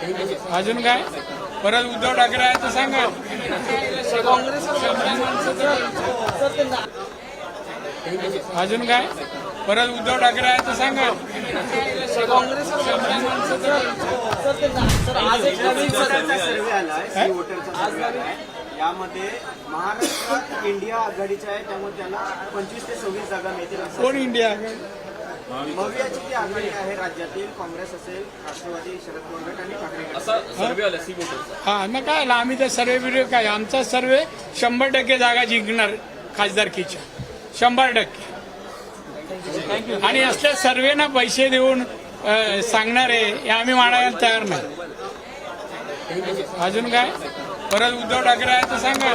अजून काय? परत उद्धव ठाकरे आहे तर सांगा. अजून काय? परत उद्धव ठाकरे आहे तर सांगा. आज एक नवीन स्वतःचा सर्वे आलाय सी वोटरचा सर्वे आलाय यामध्ये महाराष्ट्रात इंडिया आघाडीचा आहे त्यामुळे त्याला पंचवीस ते सव्वीस जागा मिळतील. कोण इंडिया मवियाची जी आघाडी आहे राज्यातील काँग्रेस असेल राष्ट्रवादी शरद पवार गट आणि ठाकरे गट. असा सर्वे आला सी वोटरचा हा मग काय आम्ही तर सर्वे बिर्वे काय आमचा सर्वे शंभर टक्के जागा जिंकणार खासदारकीच्या. शंभर टक्के. आणि असल्या सर्वेना पैसे देऊन सांगणारे हे आम्ही मानायला तयार नाही. अजून काय? परत उद्धव ठाकरे आहे तर सांगा.